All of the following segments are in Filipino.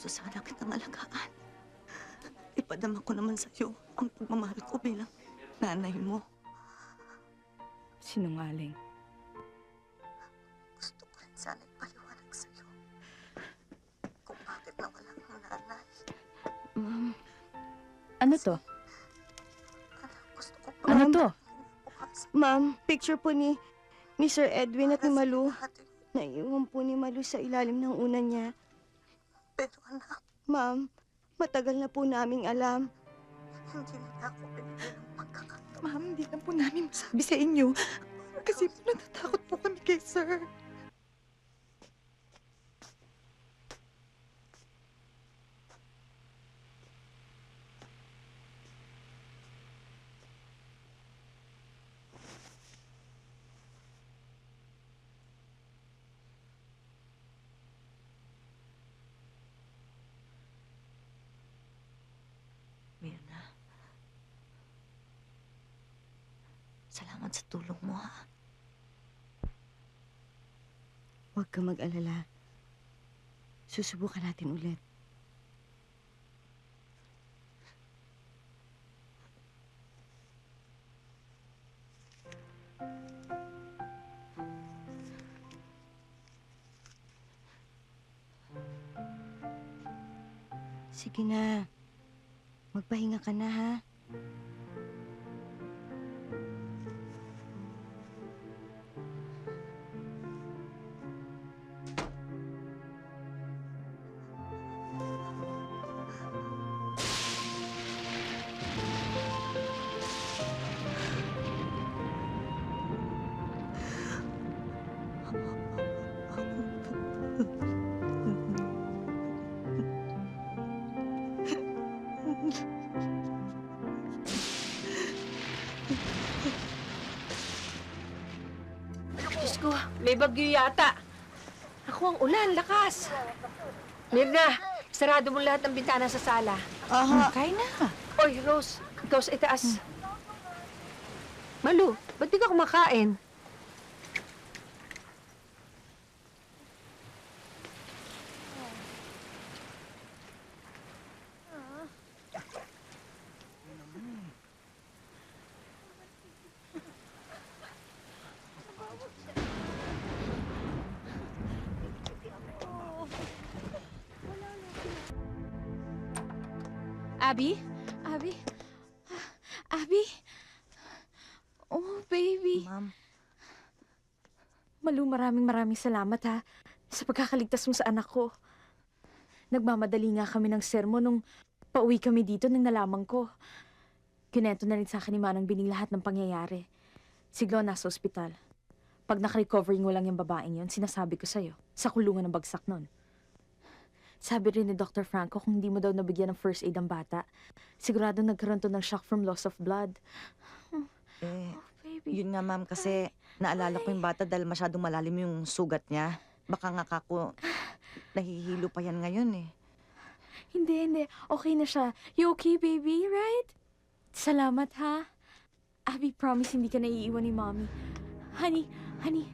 Gusto sana kitang alagaan. Ipadama ko naman sa'yo ang pagmamahal ko bilang nanay mo. Sinungaling. Gusto ko rin sana ipaliwanag sa'yo kung bakit nawala ang nanay. Ma'am, ano to? Anak, gusto ko pa Ano to? Ma'am, picture po ni, ni Sir Edwin at ni Malu. lahat. Naiwan po ni Malu sa ilalim ng una niya. Anak, Ma'am, matagal na po naming alam. hindi nila ako binigyan. Ma'am, hindi lang po namin masabi sa inyo. Kasi po natatakot po kami kay sir. Mirna. Salamat sa tulong mo, ha? Huwag ka mag-alala. Susubukan natin ulit. Sige na. Magpahinga ka na, ha? May bagyo yata. Ako ang ulan, lakas. Mirna, sarado mo lahat ng bintana sa sala. Aha. Kain na. Oy, Rose, ikaw sa itaas. Malu, ba't di ka kumakain? Abby? Abby? Abby? Oh, baby. Ma'am, Malu, maraming maraming salamat ha sa pagkakaligtas mo sa anak ko. Nagmamadali nga kami ng sermon nung pauwi kami dito nang nalaman ko. Kinento na rin sa akin ni Manang Bining lahat ng pangyayari. Si Glo nasa ospital. Pag nakarecovering mo lang yung babaeng yon, sinasabi ko sa'yo, sa kulungan ng bagsak nun. Sabi rin ni Dr. Franco kung hindi mo daw nabigyan ng first aid ang bata, sigurado nagkaroon to ng shock from loss of blood. Eh, Baby. yun nga ma'am kasi naalala ko yung bata dahil masyadong malalim yung sugat niya. Baka nga kako, nahihilo pa yan ngayon eh. Hindi, hindi. Okay na siya. You okay, baby? Right? Salamat, ha? Abby, promise hindi ka naiiwan ni Mommy. Honey, honey,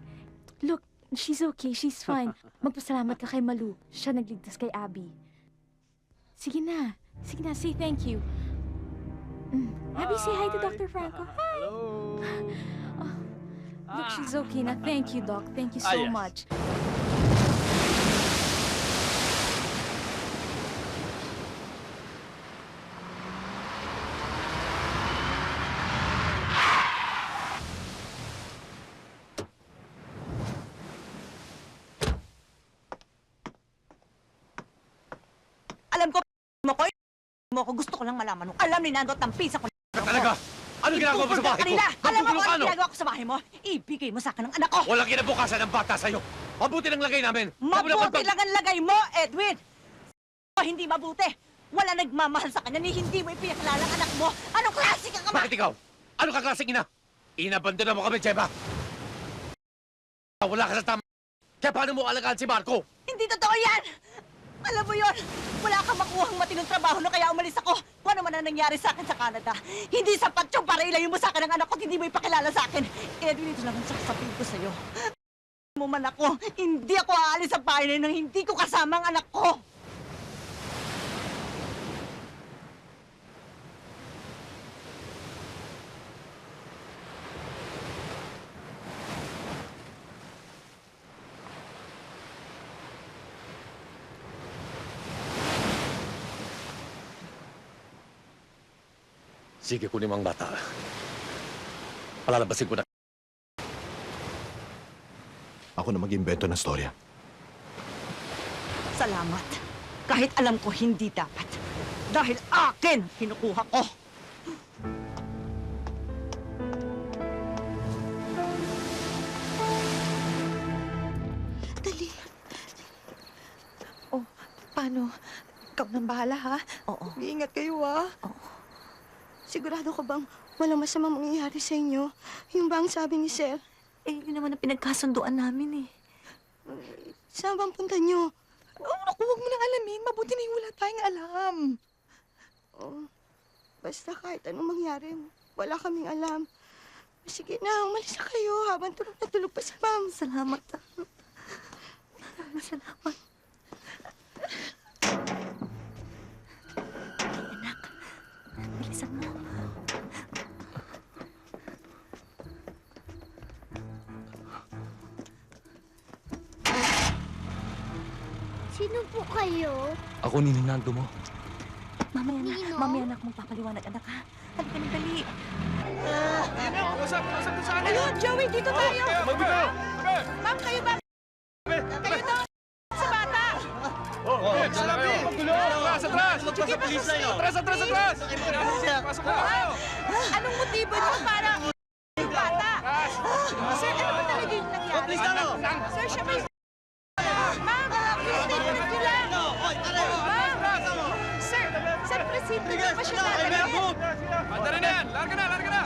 look, she's okay. She's fine. Magpasalamat ka kay Malu. Siya nagligtas kay Abby. Sige na. Sige na, say thank you. Mm. Abby, say hi to Dr. Franco. Hi. Hello. Oh, look, she's okay na. Thank you, Doc. Thank you Ah, so yes. much. Alam ko, mo ko, mo ko, gusto ko lang malaman mo. Alam ni Nando at ang pisa ko. Ka talaga? Ano ginagawa mo sa bahay ko? Kanina, alam mo kung ka, ano no? ginagawa ko sa bahay mo? Ibigay mo sa akin ang anak ko. Walang kinabukasan ng bata sa'yo. Mabuti ng lagay namin. Mabuti lang ang lagay mo, Edwin! O, hindi mabuti. Wala nagmamahal sa kanya ni hindi mo ipinakilala ang anak mo. Anong klase ka kama? Bakit ikaw? Ano ka klaseng ina? Inabandona mo kami, Cheba. Wala ka sa tama. Kaya paano mo alagaan si Marco? Hindi totoo yan! Alam mo yon, wala kang makuhang matinong trabaho na kaya umalis ako. Kung ano man ang nangyari sa akin sa Canada. Hindi sapat yung para ilayo mo sa akin ang anak ko hindi mo ipakilala sa akin. Edwin, ito lang ang sasabihin ko sa'yo. mo man ako, hindi ako aalis sa bahay na hindi ko kasama ang anak ko. Sige, kunin mo ang bata. Palalabasin ko na. Ako na mag-imbento ng storya. Salamat. Kahit alam ko hindi dapat. Dahil akin ang kinukuha ko. Dali. Oh, paano? Ikaw nang bahala, ha? Oo. Iingat kayo, ha? Sigurado ka bang walang masamang mangyayari sa inyo? Yung ba ang sabi ni Sir? Eh, yun naman ang pinagkasunduan namin eh. Saan bang punta niyo? Oh, naku, huwag mo nang alamin. Mabuti na yung wala tayong alam. Oh, basta kahit anong mangyari, wala kaming alam. Sige na, umalis na kayo habang tulog na tulog pa si Ma'am. Salamat. ah. Salamat. Sino po kayo? Ako ni Ninando mo. Mamaya na, Nino? mamaya na akong magpapaliwanag, anak ha. Halika na, dali. Ayun, Joey, dito tayo! Magbitaw! Ma'am, kayo ba? Kayo daw sa bata! Oh, salabi! Magulo! Atras, atras! Atras sa Atras, atras, yan! Larga na, larga na!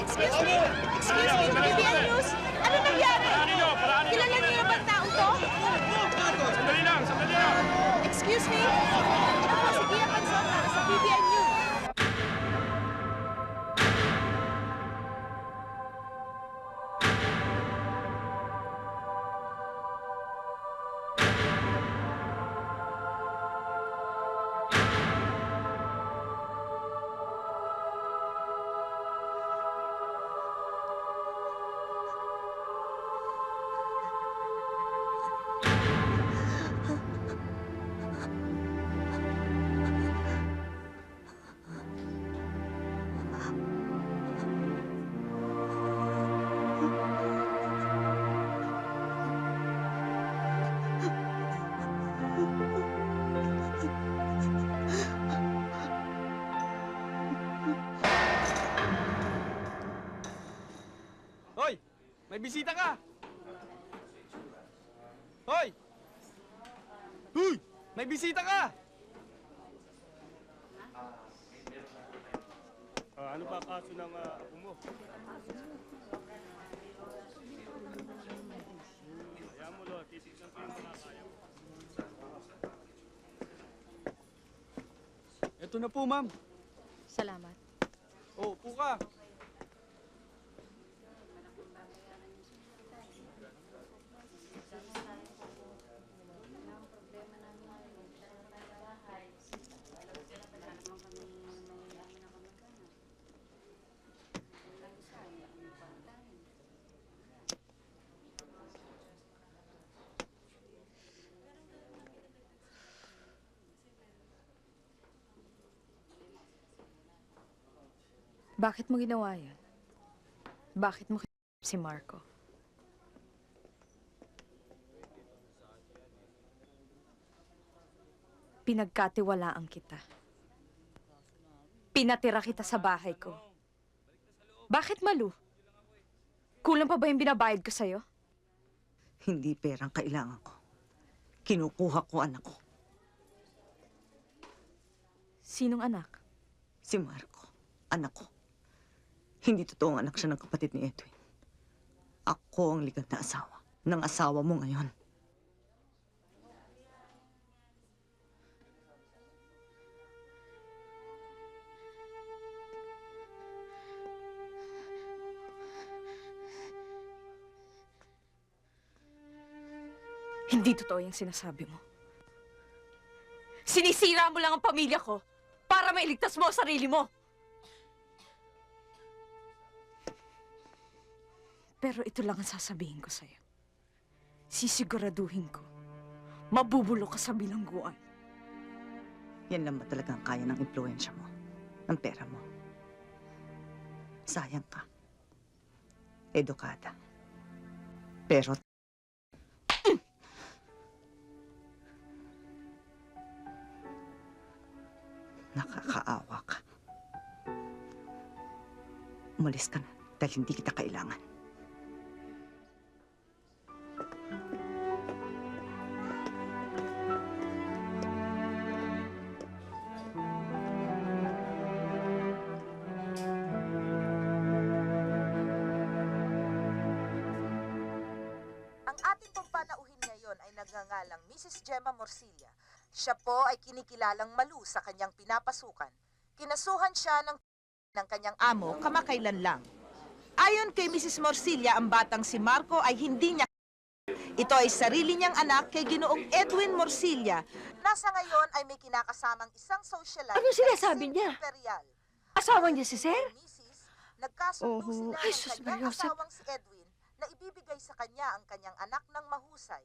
Excuse me, excuse me, BBN News. Ano nangyari? Kilala niyo yung bang taong to? Sandali lang, sandali lang! Excuse me? Ako si Gia Panson para sa BBN News. May bisita ka! Hoy! Hoy! May bisita ka! ano ba kaso ng uh, apo mo? Hayaan mo, Lo. Titignan ko yung makakaya mo. Ito na po, ma'am. Salamat. Oh, upo ka. Bakit mo ginawa yan? Bakit mo si Marco? Pinagkatiwalaan kita. Pinatira kita sa bahay ko. Bakit malu? Kulang pa ba yung binabayad ko sa'yo? Hindi perang kailangan ko. Kinukuha ko anak ko. Sinong anak? Si Marco. Anak ko. Hindi totoong anak siya ng kapatid ni Edwin. Ako ang ligat na asawa ng asawa mo ngayon. Hindi totoo yung sinasabi mo. Sinisira mo lang ang pamilya ko para mailigtas mo ang sarili mo. Pero ito lang ang sasabihin ko sa'yo. Sisiguraduhin ko, mabubulo ka sa bilangguan. Yan lang ba talaga ang kaya ng impluensya mo? Ng pera mo? Sayang ka. Edukada. Pero nakakaawa ka. Umalis ka na dahil hindi kita kailangan. Siya po ay kinikilalang malu sa kanyang pinapasukan. Kinasuhan siya ng ng kanyang amo kamakailan lang. Ayon kay Mrs. Morcilla, ang batang si Marco ay hindi niya ito ay sarili niyang anak kay Ginoong Edwin Morcilla. Nasa ngayon ay may kinakasamang isang socialite. Ano sinasabi na si niya? Imperial. Asawa niya si Sir? Nagkasundo Oho. sila ng kanyang asawang si Edwin na ibibigay sa kanya ang kanyang anak ng mahusay.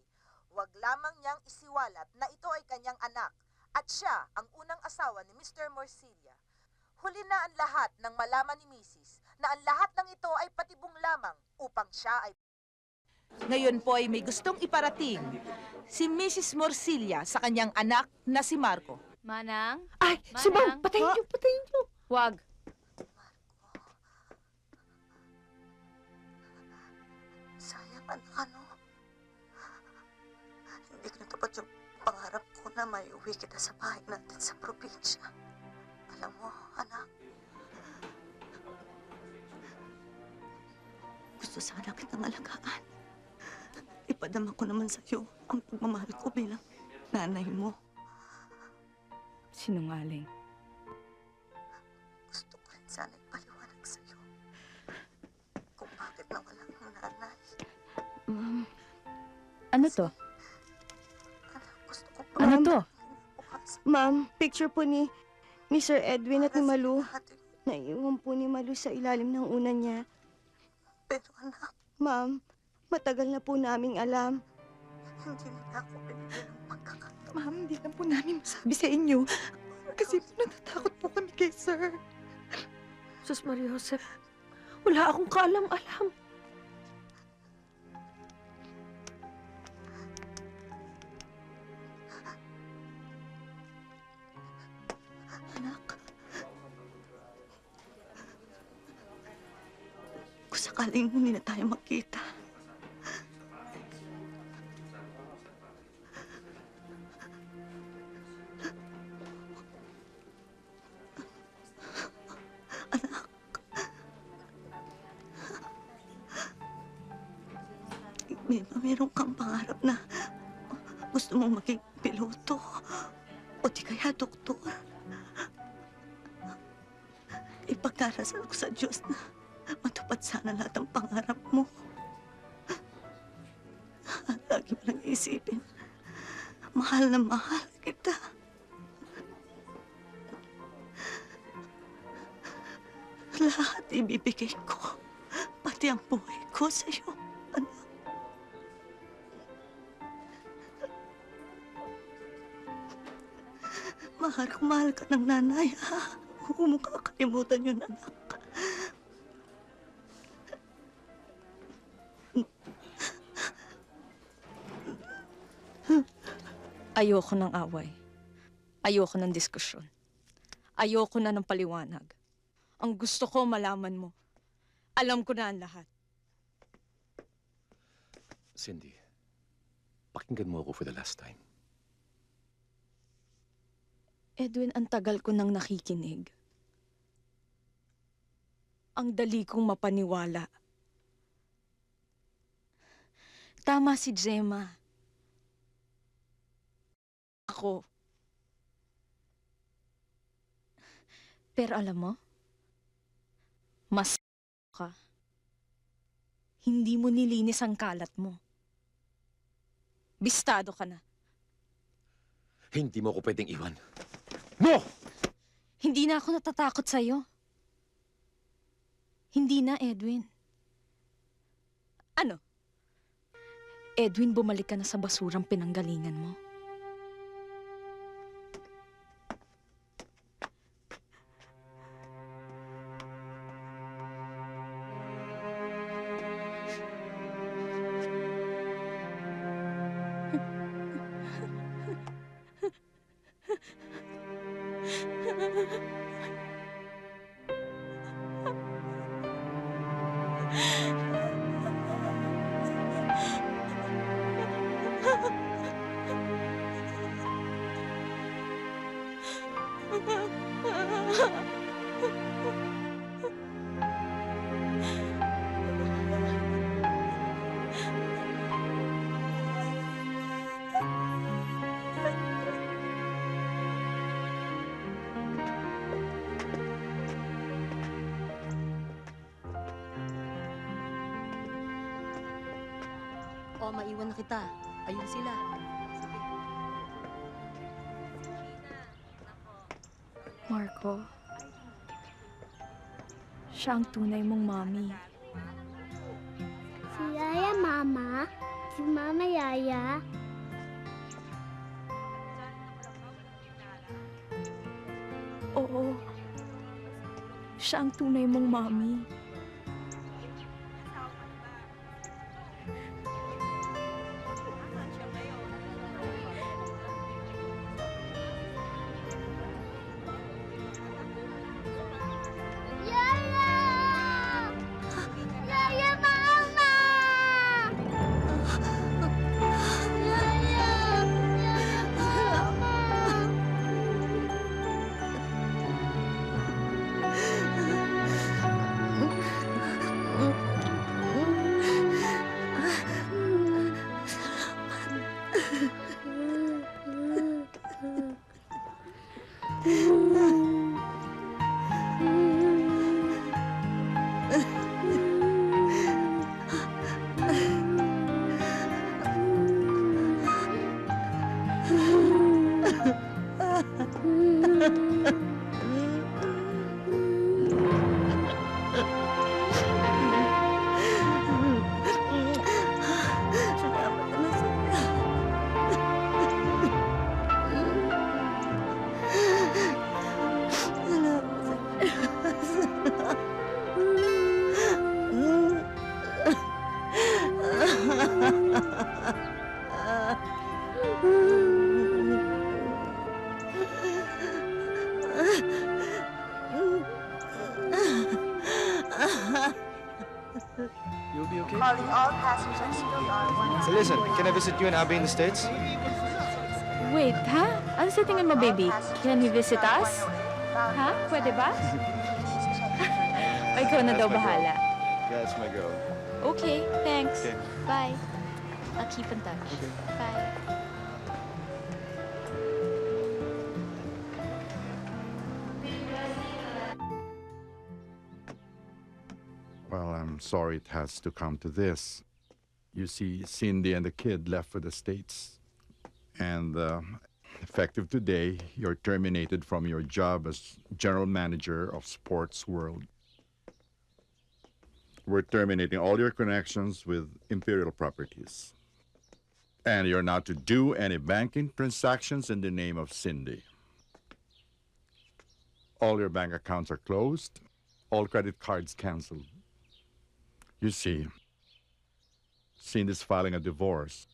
Huwag lamang niyang isiwalat na ito ay kanyang anak at siya ang unang asawa ni Mr. Morcilla. Huli na ang lahat ng malaman ni Mrs. na ang lahat ng ito ay patibong lamang upang siya ay ngayon po ay may gustong iparating si Mrs. Morcilla sa kanyang anak na si Marco. Manang? Ay, Manang? sumaw! Patayin niyo, patayin niyo! Wag. Natupad yung pangarap ko na may uwi kita sa bahay natin sa probinsya. Alam mo, anak, gusto sana kitang alagaan. Ipadama ko naman sa'yo ang pagmamahal ko bilang nanay mo. Sinungaling. Gusto ko rin sana ipaliwanag sa'yo kung bakit nawala ang nanay. Ma'am. Ano to? Ano to? Ma'am, picture po ni, ni Sir Edwin at ni Malu. Naiwan po ni Malu sa ilalim ng una niya. Pero anak, Ma'am, matagal na po naming alam. hindi nila ako binigyan ng pagkakataon. Ma'am, hindi na po namin masabi sa inyo. Kasi natatakot po kami kay sir. Sus Maria Josep, wala akong kaalam-alam. Sakaling hindi na tayo magkita. Matupad sana lahat ng pangarap mo. Lagi mo lang isipin, mahal na mahal kita. Lahat ibibigay ko, pati ang buhay ko sa iyo, anak. Mahal mahal ka ng nanay, ha? Huwag mo kakalimutan yun, anak. Ayoko ng away. Ayoko ng diskusyon. Ayoko na ng paliwanag. Ang gusto ko malaman mo. Alam ko na ang lahat. Cindy, pakinggan mo ako for the last time. Edwin, ang tagal ko nang nakikinig. Ang dali kong mapaniwala. Tama si Gemma. Ako. Pero alam mo, mas ka. Hindi mo nilinis ang kalat mo. Bistado ka na. Hindi mo ako pwedeng iwan. No! Hindi na ako natatakot sa'yo. Hindi na, Edwin. Ano? Edwin, bumalik ka na sa basurang pinanggalingan mo. Mm-hmm. Maiwan na kita. Ayun sila. Marco, siya ang tunay mong mommy. Si Yaya Mama? Si Mama Yaya? Oo, siya ang tunay mong mommy. So listen, can I visit you and Abby in the States? Wait, ha? Ano sa tingin mo, baby? Can he visit us? Ha? Pwede ba? o ikaw na daw bahala. Yeah, that's my girl. Okay, thanks. Okay. Bye. I'll keep in touch. Okay. Bye. Well, I'm sorry it has to come to this. You see, Cindy and the kid left for the States. And uh, effective today, you're terminated from your job as general manager of Sports World. We're terminating all your connections with Imperial Properties. And you're not to do any banking transactions in the name of Cindy. All your bank accounts are closed, all credit cards canceled. You see, Cindy's filing a divorce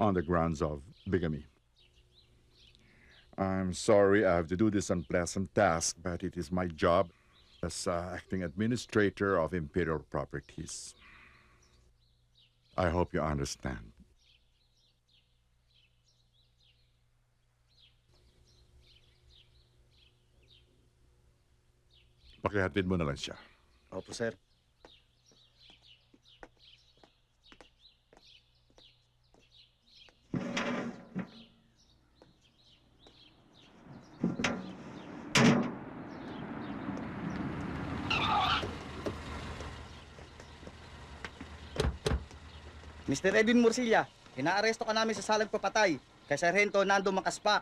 on the grounds of bigamy. I'm sorry I have to do this unpleasant task, but it is my job as uh, acting administrator of Imperial Properties. I hope you understand. Pakihatid mo na lang siya. Opo, sir. Mr. Edwin Morcilla, inaaresto ka namin sa salang papatay kay Sargento Nando Makaspa.